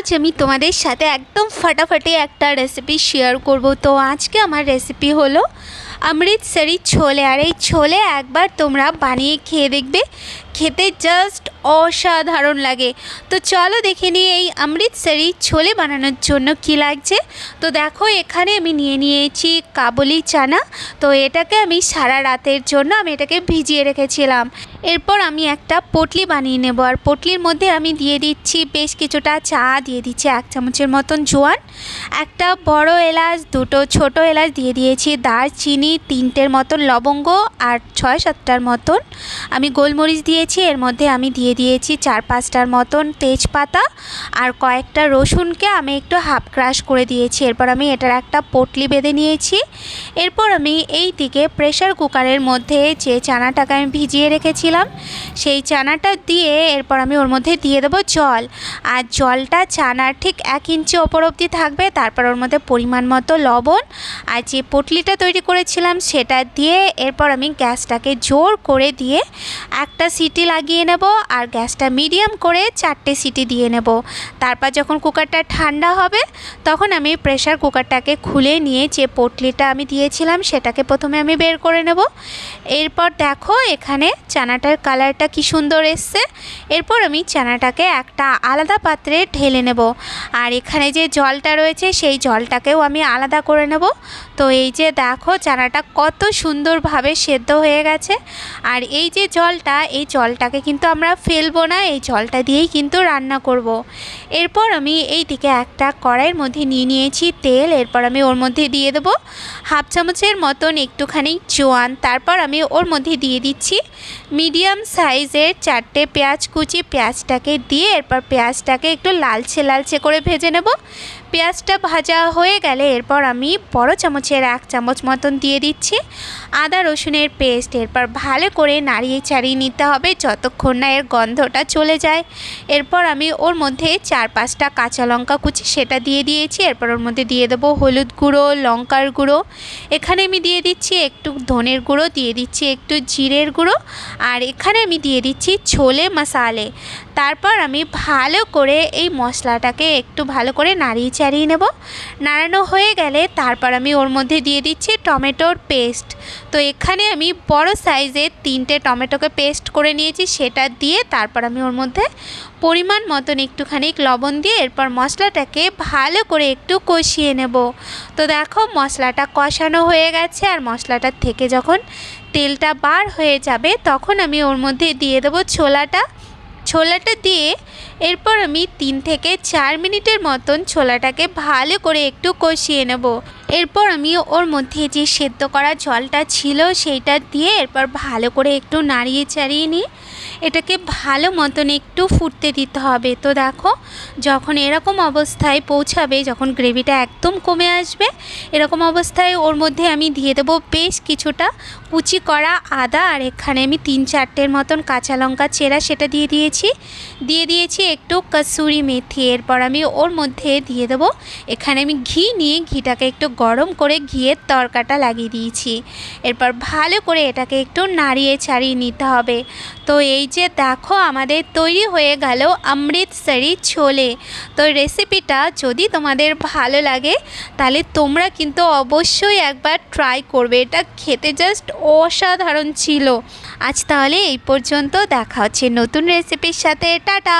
আজ আমি তোমাদের সাথে একদম ফাটাফাটি একটা রেসিপি শেয়ার করব। তো আজকে আমার রেসিপি হলো অমৃতসরি ছোলে, আর এই ছোলে একবার তোমরা বানিয়ে খেয়ে দেখবে। খেতে জাস্ট অসাধারণ লাগে। তো চলো দেখে নিই এই অমৃতসরি ছোলে বানানোর জন্য কি লাগছে। তো দেখো, এখানে আমি নিয়ে নিয়েছি কাবুলি চানা। তো এটাকে আমি সারা রাতের জন্য আমি এটাকে ভিজিয়ে রেখেছিলাম। এরপর আমি একটা পটলি বানিয়ে নেব। আর পটলির মধ্যে আমি দিয়ে দিচ্ছি বেশ কিছুটা চা, দিয়ে দিচ্ছি এক চামচের মতন জোয়ান। একটা বড় এলাচ, দুটো ছোট এলাচ, দিয়ে দিয়েছি দারচিনি তিনটের মতন লবঙ্গ আর ছয় সাতটার মতন। আমি গোলমরিচ দিয়েছি, এর মধ্যে আমি দিয়ে দিয়েছি চার পাঁচটার মতন তেজপাতা আর কয়েকটা রসুনকে আমি একটু হাফ ক্রাশ করে দিয়েছি। এরপর আমি এটার একটা পটলি বেঁধে নিয়েছি। এরপর আমি এই দিকে প্রেশার কুকারের মধ্যে যে চানাটাকে আমি ভিজিয়ে রেখেছিলাম, সেই চানাটা দিয়ে এরপর আমি ওর মধ্যে দিয়ে দেবো জল। আর জলটা চানার ঠিক এক ইঞ্চি ওপর অবধি থাকবে, তারপর ওর মধ্যে পরিমাণ মতো লবণ আর যে পটলিটা তৈরি করেছিলাম সেটা দিয়ে এরপর আমি গ্যাসটাকে জোর করে দিয়ে একটা সিটি লাগিয়ে নেব আর গ্যাসটা মিডিয়াম করে চারটে সিটি দিয়ে নেব। তারপর যখন কুকারটা ঠান্ডা হবে, তখন আমি প্রেশার কুকারটাকে খুলে নিয়ে যে পটলিটা আমি দিয়েছিলাম সেটাকে প্রথমে আমি বের করে নেব। এরপর দেখো এখানে চানাটার কালারটা কি সুন্দর এসছে। এরপর আমি চানাটাকে একটা আলাদা পাত্রে ঢেলে নেব। আর এখানে যে জলটা রয়েছে সেই জলটাকেও আমি আলাদা করে নেব। তো এই যে দেখো চানাটা কত সুন্দরভাবে সেদ্ধ হয়ে গেছে আর এই যে জলটা, এই জলটাকে কিন্তু আমরা ফেলব না, এই জলটা দিয়েই কিন্তু রান্না করব। এরপর আমি এই দিকে একটা কড়াইয়ের মধ্যে নিয়ে নিয়েছি তেল, এরপর আমি ওর মধ্যে দিয়ে দেবো হাফ চামচের মতন একটুখানি জোয়ান তারপর আমি ওর মধ্যে দিয়ে দিচ্ছি মিডিয়াম সাইজের চারটে পেঁয়াজ কুচি পেঁয়াজটাকে দিয়ে এরপর পেঁয়াজটাকে একটু লালচে লালচে করে ভেজে নেব। পেঁয়াজটা ভাজা হয়ে গেলে এরপর আমি বড় চামচের এক চামচ মতন দিয়ে দিচ্ছি। আদা রসুনের পেস্ট এরপর ভালো করে নাড়িয়ে চাড়িয়ে নিতে হবে যতক্ষণ না এর গন্ধটা চলে যায়। এরপর আমি ওর মধ্যে চার পাঁচটা কাঁচা লঙ্কা কুচি সেটা দিয়ে দিয়েছি। এরপর ওর মধ্যে দিয়ে দেবো হলুদ গুঁড়ো, লঙ্কার গুঁড়ো। এখানে আমি দিয়ে দিচ্ছি একটু ধনের গুঁড়ো, দিয়ে দিচ্ছি একটু জিরের গুঁড়ো। আর এখানে আমি দিয়ে দিচ্ছি ছোলে মশালে। তারপর আমি ভালো করে এই মশলাটাকে একটু ভালো করে নাড়িয়ে চাড়িয়ে নেব। নাড়ানো হয়ে গেলে তারপর আমি ওর মধ্যে দিয়ে দিচ্ছি টমেটোর পেস্ট। তো এখানে আমি বড় সাইজের তিনটে টমেটোকে পেস্ট করে নিয়েছি, সেটা দিয়ে তারপর আমি ওর মধ্যে পরিমাণ মতন একটুখানি লবণ দিয়ে এরপর মশলাটাকে ভালো করে একটু কষিয়ে নেব। তো দেখো মশলাটা কষানো হয়ে গেছে আর মশলাটার থেকে যখন তেলটা বার হয়ে যাবে, তখন আমি ওর মধ্যে দিয়ে দেবো ছোলাটা। ছোলাটা দিয়ে এরপর আমি তিন থেকে চার মিনিটের মতন ছোলাটাকে ভালো করে একটু কষিয়ে নেব। এরপর আমি ওর মধ্যে যে সেদ্ধ করা জলটা ছিল সেইটা দিয়ে এরপর ভালো করে একটু নাড়িয়ে চাড়িয়ে নিয়ে এটাকে ভালো মতন একটু ফুটতে দিতে হবে। তো দেখো, যখন এরকম অবস্থায় পৌঁছাবে, যখন গ্রেভিটা একদম কমে আসবে, এরকম অবস্থায় ওর মধ্যে আমি দিয়ে দেবো বেশ কিছুটা কুচি করা আদা আর এখানে আমি তিন চারটের মতন কাঁচা লঙ্কা চেরা সেটা দিয়ে দিয়েছি। দিয়ে দিয়েছি একটু কসুরি মেথি। এরপর আমি ওর মধ্যে দিয়ে দেবো, এখানে আমি ঘি নিয়ে ঘিটাকে একটু গরম করে ঘিয়ের তরকাটা লাগিয়ে দিয়েছি। এরপর ভালো করে এটাকে একটু নাড়িয়ে ছাড়িয়ে নিতে হবে। তো এই যে দেখো আমাদের তৈরি হয়ে গেল অমৃতসরি ছোলে। তো রেসিপিটা যদি তোমাদের ভালো লাগে, তাহলে তোমরা কিন্তু অবশ্যই একবার ট্রাই করবে। এটা খেতে জাস্ট অসাধারণ ছিল। আজ তাহলে এই পর্যন্ত দেখা হচ্ছে নতুন রেসিপির সাথে। টাটা!